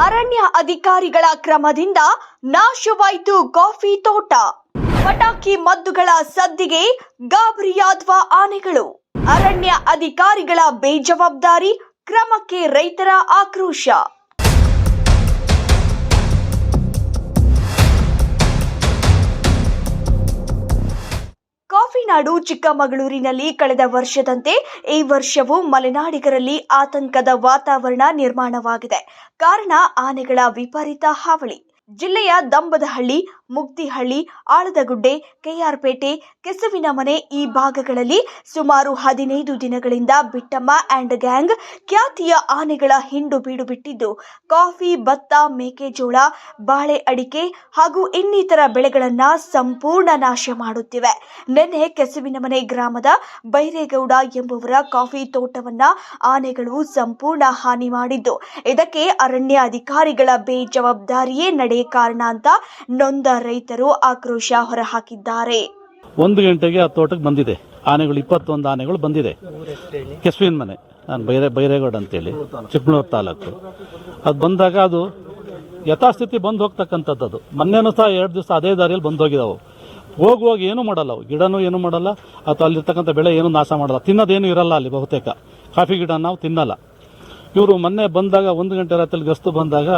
ಅರಣ್ಯ ಅಧಿಕಾರಿಗಳ ಕ್ರಮದಿಂದ ನಾಶವಾಯಿತು ಕಾಫಿ ತೋಟ. ಪಟಾಕಿ ಮದ್ದುಗಳ ಸದ್ದಿಗೆ ಗಾಬರಿಯಾದ್ವ ಆನೆಗಳು. ಅರಣ್ಯ ಅಧಿಕಾರಿಗಳ ಬೇಜವಾಬ್ದಾರಿ, ಕ್ರಮಕ್ಕೆ ರೈತರ ಆಕ್ರೋಶ. ಕಾಫಿ ನಾಡು ಚಿಕ್ಕಮಗಳೂರಿನಲ್ಲಿ ಕಳೆದ ವರ್ಷದಂತೆ ಈ ವರ್ಷವೂ ಮಲೆನಾಡಿಗರಲ್ಲಿ ಆತಂಕದ ವಾತಾವರಣ ನಿರ್ಮಾಣವಾಗಿದೆ. ಕಾರಣ, ಆನೆಗಳ ವಿಪರೀತ ಹಾವಳಿ. ಜಿಲ್ಲೆಯ ದಂಬದಹಳ್ಳಿ, ಮುಕ್ತಿಹಳ್ಳಿ, ಆಳದಗುಡ್ಡೆ, ಕೆಆರ್ಪೇಟೆ ಕೆಸುವಿನ ಮನೆ ಈ ಭಾಗಗಳಲ್ಲಿ ಸುಮಾರು ಹದಿನೈದು ದಿನಗಳಿಂದ ಬಿಟ್ಟಮ್ಮ ಆ್ಯಂಡ್ ಗ್ಯಾಂಗ್ ಖ್ಯಾತಿಯ ಆನೆಗಳ ಹಿಂಡು ಬೀಡು ಬಿಟ್ಟಿದ್ದು, ಕಾಫಿ, ಭತ್ತ, ಮೇಕೆಜೋಳ, ಬಾಳೆ ಅಡಿಕೆ ಹಾಗೂ ಇನ್ನಿತರ ಬೆಳೆಗಳನ್ನು ಸಂಪೂರ್ಣ ನಾಶ ಮಾಡುತ್ತಿವೆ. ನಿನ್ನೆ ಕೆಸುವಿನ ಮನೆ ಗ್ರಾಮದ ಬೈರೇಗೌಡ ಎಂಬುವರ ಕಾಫಿ ತೋಟವನ್ನ ಆನೆಗಳು ಸಂಪೂರ್ಣ ಹಾನಿ ಮಾಡಿದ್ದು, ಇದಕ್ಕೆ ಅರಣ್ಯ ಅಧಿಕಾರಿಗಳ ಬೇಜವಾಬ್ದಾರಿಯೇ ನಡೆ ಕಾರಣ ಅಂತ ನೊಂದ ರೈತರು ಆಕ್ರೋಶ ಹೊರಹಾಕಿದ್ದಾರೆ. ಒಂದು ಗಂಟೆಗೆ ಆ ತೋಟಕ್ಕೆ ಬಂದಿದೆ. ಆನೆಗಳು ಇಪ್ಪತ್ತೊಂದು ಆನೆಗಳು ಬಂದಿದೆ. ಕೆಸುವಿನ ಮನೆ. ನಾನು ಬೈರೆ ಬೈರೇಗೌಡ ಅಂತೇಳಿ. ಚಿಕ್ಕಮಗಳೂರು ತಾಲೂಕು. ಅದು ಬಂದಾಗ ಅದು ಯಥಾಸ್ಥಿತಿ ಬಂದು ಹೋಗ್ತಕ್ಕಂಥದ್ದು ಅದು. ಮೊನ್ನೆನೂ ಸಹ ಎರಡು ದಿವಸ ಅದೇ ದಾರಿಯಲ್ಲಿ ಬಂದು ಹೋಗಿದಾವು ಹೋಗುವಾಗ ಏನೂ ಮಾಡಲ್ಲ ಅವು. ಗಿಡನೂ ಏನೂ ಮಾಡಲ್ಲ. ಅಥವಾ ಅಲ್ಲಿರ್ತಕ್ಕಂಥ ಬೆಳೆ ಏನೂ ನಾಶ ಮಾಡಲ್ಲ. ತಿನ್ನೋದೇನು ಇರಲ್ಲ ಅಲ್ಲಿ ಬಹುತೇಕ. ಕಾಫಿ ಗಿಡ ನಾವು ತಿನ್ನಲ್ಲ. ಇವರು ಮೊನ್ನೆ ಬಂದಾಗ ಒಂದು ಗಂಟೆ ರಾತ್ರಿ ಗಸ್ತು ಬಂದಾಗ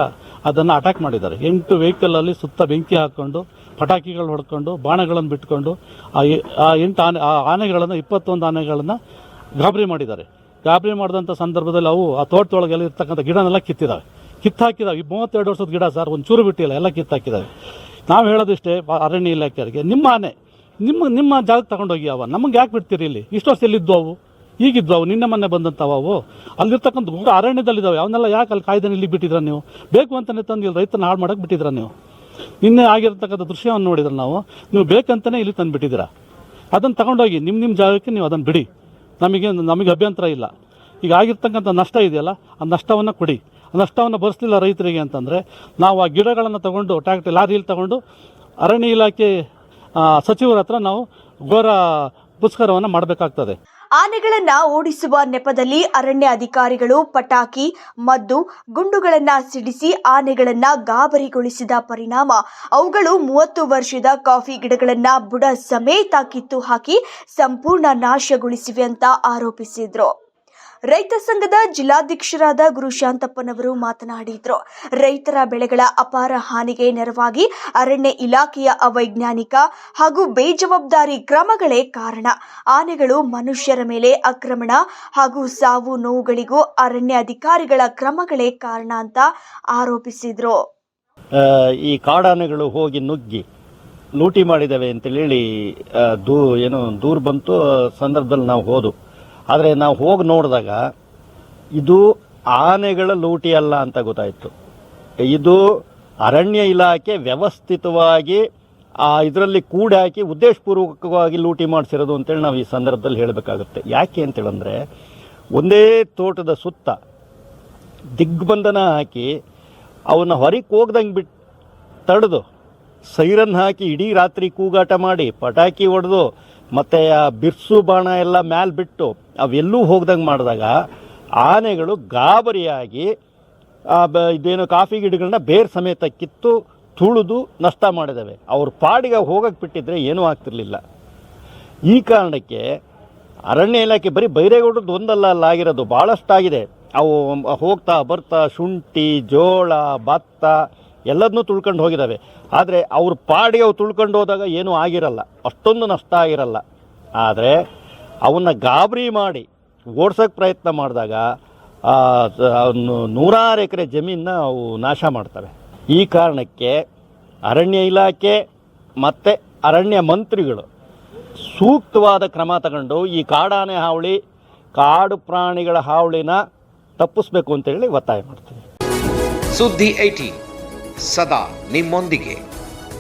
ಅದನ್ನು ಅಟ್ಯಾಕ್ ಮಾಡಿದ್ದಾರೆ. ಎಂಟು ವೆಹಿಕಲಲ್ಲಿ ಸುತ್ತ ಬೆಂಕಿ ಹಾಕ್ಕೊಂಡು ಪಟಾಕಿಗಳು ಹೊಡ್ಕೊಂಡು, ಬಾಣಗಳನ್ನು ಬಿಟ್ಕೊಂಡು, ಆ ಎಂಟು ಆನೆ, ಆ ಆನೆಗಳನ್ನು, ಇಪ್ಪತ್ತೊಂದು ಆನೆಗಳನ್ನು ಗಾಬರಿ ಮಾಡಿದ್ದಾರೆ. ಗಾಬರಿ ಮಾಡಿದಂಥ ಸಂದರ್ಭದಲ್ಲಿ ಅವು ಆ ತೋಟದೊಳಗೆಲ್ಲ ಇರ್ತಕ್ಕಂಥ ಗಿಡನೆಲ್ಲ ಕಿತ್ತಿದ್ದಾವೆ ಕಿತ್ತಾಕಿದಾವೆ. ಈ ಮೂವತ್ತೆರಡು ವರ್ಷದ ಗಿಡ ಸರ್, ಒಂದು ಚೂರು ಬಿಟ್ಟಿಲ್ಲ, ಎಲ್ಲ ಕಿತ್ತಾಕಿದ್ದಾವೆ ನಾವು ಹೇಳೋದಿಷ್ಟೇ, ಅರಣ್ಯ ಇಲಾಖೆಯವರಿಗೆ, ನಿಮ್ಮ ಆನೆ, ನಿಮ್ಮ ನಿಮ್ಮ ಜಾಗಕ್ಕೆ ತಗೊಂಡೋಗಿ ಅವ, ನಮಗೆ ಯಾಕೆ ಬಿಡ್ತೀರಿ ಇಲ್ಲಿ? ಇಷ್ಟು ವರ್ಷ ಎಲ್ಲಿದ್ದು ಅವು? ಈಗಿದ್ವು ಅವು ನಿನ್ನೆ ಮೊನ್ನೆ ಬಂದಂಥವು ಅವು. ಅಲ್ಲಿರ್ತಕ್ಕಂಥ ಗುಡ್ಡ ಅರಣ್ಯದಲ್ಲಿದ್ದಾವೆ. ಅವನ್ನೆಲ್ಲ ಯಾಕೆ ಅಲ್ಲಿ ಕಾಯ್ದೆ ಇಲ್ಲಿ ಬಿಟ್ಟಿದ್ರ ನೀವು? ಬೇಕು ಅಂತಲೇ ತಂದು ಇಲ್ಲಿ ರೈತನ ಹಾಳು ಮಾಡಕ್ಕೆ ಬಿಟ್ಟಿದ್ರ ನೀವು? ನಿನ್ನೆ ಆಗಿರ್ತಕ್ಕಂಥ ದೃಶ್ಯವನ್ನು ನೋಡಿದ್ರೆ ನಾವು? ನೀವು ಬೇಕಂತಲೇ ಇಲ್ಲಿ ತಂದು ಬಿಟ್ಟಿದ್ದೀರಾ. ಅದನ್ನು ತಗೊಂಡೋಗಿ ನಿಮ್ಮ ನಿಮ್ಮ ಜಾಗಕ್ಕೆ ನೀವು ಅದನ್ನು ಬಿಡಿ. ನಮಗೆ ನಮಗೆ ಅಭ್ಯಂತರ ಇಲ್ಲ. ಈಗ ಆಗಿರ್ತಕ್ಕಂಥ ನಷ್ಟ ಇದೆಯಲ್ಲ, ಆ ನಷ್ಟವನ್ನು ಕೊಡಿ. ಆ ನಷ್ಟವನ್ನು ಭರಿಸಲಿಲ್ಲ ರೈತರಿಗೆ ಅಂತಂದರೆ ನಾವು ಆ ಗಿಡಗಳನ್ನು ತಗೊಂಡು ಟ್ಯಾಕ್ಟರ್ ಲಾರಿಯಲ್ಲಿ ತಗೊಂಡು ಅರಣ್ಯ ಇಲಾಖೆ ಸಚಿವರ ಹತ್ರ ನಾವು ಘೋರ ಪುಷ್ಕರವನ್ನು ಮಾಡಬೇಕಾಗ್ತದೆ. ಆನೆಗಳನ್ನ ಓಡಿಸುವ ನೆಪದಲ್ಲಿ ಅರಣ್ಯ ಅಧಿಕಾರಿಗಳು ಪಟಾಕಿ, ಮದ್ದು, ಗುಂಡುಗಳನ್ನ ಸಿಡಿಸಿ ಆನೆಗಳನ್ನ ಗಾಬರಿಗೊಳಿಸಿದ ಪರಿಣಾಮ. ಅವುಗಳು ಮೂವತ್ತು ವರ್ಷದ ಕಾಫಿ ಗಿಡಗಳನ್ನ ಬುಡ ಸಮೇತ ಕಿತ್ತು ಹಾಕಿ ಸಂಪೂರ್ಣ ನಾಶಗೊಳಿಸಿವೆ ಅಂತ ಆರೋಪಿಸಿದ್ರು. ರೈತ ಸಂಘದ ಜಿಲ್ಲಾಧ್ಯಕ್ಷರಾದ ಗುರು ಶಾಂತಪ್ಪನವರು ಮಾತನಾಡಿದ್ರು. ರೈತರ ಬೆಳೆಗಳ ಅಪಾರ ಹಾನಿಗೆ ನೆರವಾಗಿ ಅರಣ್ಯ ಇಲಾಖೆಯ ಅವೈಜ್ಞಾನಿಕ ಹಾಗೂ ಬೇಜವಾಬ್ದಾರಿ ಕ್ರಮಗಳೇ ಕಾರಣ. ಆನೆಗಳು ಮನುಷ್ಯರ ಮೇಲೆ ಆಕ್ರಮಣ ಹಾಗೂ ಸಾವು ನೋವುಗಳಿಗೂ ಅರಣ್ಯ ಅಧಿಕಾರಿಗಳ ಕ್ರಮಗಳೇ ಕಾರಣ ಅಂತ ಆರೋಪಿಸಿದ್ರು. ಈ ಕಾಡಾನೆಗಳು ಹೋಗಿ ನುಗ್ಗಿ ಲೂಟಿ ಮಾಡಿದವೆ ಅಂತೇಳಿ ದೂ, ಏನು ದೂರು ಬಂತು ಸಂದರ್ಭದಲ್ಲಿ ನಾವು ಹೋದು ಆದರೆ ನಾವು ಹೋಗಿ ನೋಡಿದಾಗ ಇದು ಆನೆಗಳ ಲೂಟಿ ಅಲ್ಲ ಅಂತ ಗೊತ್ತಾಯಿತು. ಇದು ಅರಣ್ಯ ಇಲಾಖೆ ವ್ಯವಸ್ಥಿತವಾಗಿ ಆ ಇದರಲ್ಲಿ ಕೂಡಿ ಹಾಕಿ ಉದ್ದೇಶಪೂರ್ವಕವಾಗಿ ಲೂಟಿ ಮಾಡಿಸಿರೋದು ಅಂತೇಳಿ ನಾವು ಈ ಸಂದರ್ಭದಲ್ಲಿ ಹೇಳಬೇಕಾಗುತ್ತೆ. ಯಾಕೆ ಅಂತೇಳಂದರೆ ಒಂದೇ ತೋಟದ ಸುತ್ತ ದಿಗ್ಬಂಧನ ಹಾಕಿ ಅವನ್ನ ಹೊರಗೆ ಹೋಗ್ದಂಗೆ ಬಿಟ್ಟು ತಡೆದು ಸೈರನ್ ಹಾಕಿ ಇಡೀ ರಾತ್ರಿ ಕೂಗಾಟ ಮಾಡಿ ಪಟಾಕಿ ಹೊಡೆದು ಮತ್ತು ಆ ಬಿರ್ಸು ಬಾಣ ಎಲ್ಲ ಮ್ಯಾಲೆ ಬಿಟ್ಟು ಅವೆಲ್ಲೂ ಹೋಗ್ದಂಗೆ ಮಾಡಿದಾಗ ಆನೆಗಳು ಗಾಬರಿಯಾಗಿ ಬ- ಇದೇನು ಕಾಫಿ ಗಿಡಗಳನ್ನ ಬೇರ್ ಸಮೇತ ಕಿತ್ತು ತುಳಿದು ನಷ್ಟ ಮಾಡಿದ್ದಾವೆ ಅವ್ರ ಪಾಡಿಗೆ ಹೋಗಕ್ಕೆ ಬಿಟ್ಟಿದ್ರೆ ಏನೂ ಆಗ್ತಿರ್ಲಿಲ್ಲ. ಈ ಕಾರಣಕ್ಕೆ ಅರಣ್ಯ ಇಲಾಖೆ ಬರೀ ಬೈರೇಗೌಡದ್ದು ಒಂದಲ್ಲ, ಅಲ್ಲ ಆಗಿರೋದು ಭಾಳಷ್ಟಾಗಿದೆ ಅವು ಹೋಗ್ತಾ ಬರ್ತಾ ಶುಂಠಿ, ಜೋಳ, ಭತ್ತ ಎಲ್ಲದನ್ನೂ ತುಳ್ಕೊಂಡು ಹೋಗಿದ್ದಾವೆ ಆದರೆ ಅವ್ರ ಪಾಡಿಗೆ ಅವು ತುಳ್ಕೊಂಡು ಹೋದಾಗ ಏನೂ ಆಗಿರಲ್ಲ. ಅಷ್ಟೊಂದು ನಷ್ಟ ಆಗಿರಲ್ಲ. ಆದರೆ ಅವನ್ನ ಗಾಬರಿ ಮಾಡಿ ಓಡ್ಸೋಕ್ಕೆ ಪ್ರಯತ್ನ ಮಾಡಿದಾಗ ನೂರಾರು ಎಕರೆ ಜಮೀನನ್ನ ಅವು ನಾಶ ಮಾಡ್ತವೆ. ಈ ಕಾರಣಕ್ಕೆ ಅರಣ್ಯ ಇಲಾಖೆ ಮತ್ತು ಅರಣ್ಯ ಮಂತ್ರಿಗಳು ಸೂಕ್ತವಾದ ಕ್ರಮ ತಗೊಂಡು ಈ ಕಾಡಾನೆ ಹಾವಳಿ, ಕಾಡು ಪ್ರಾಣಿಗಳ ಹಾವಳಿನ ತಪ್ಪಿಸ್ಬೇಕು ಅಂತೇಳಿ ಒತ್ತಾಯ ಮಾಡ್ತೀವಿ. ಸುದ್ದಿ ಐಟಿ ಸದಾ ನಿಮ್ಮೊಂದಿಗೆ.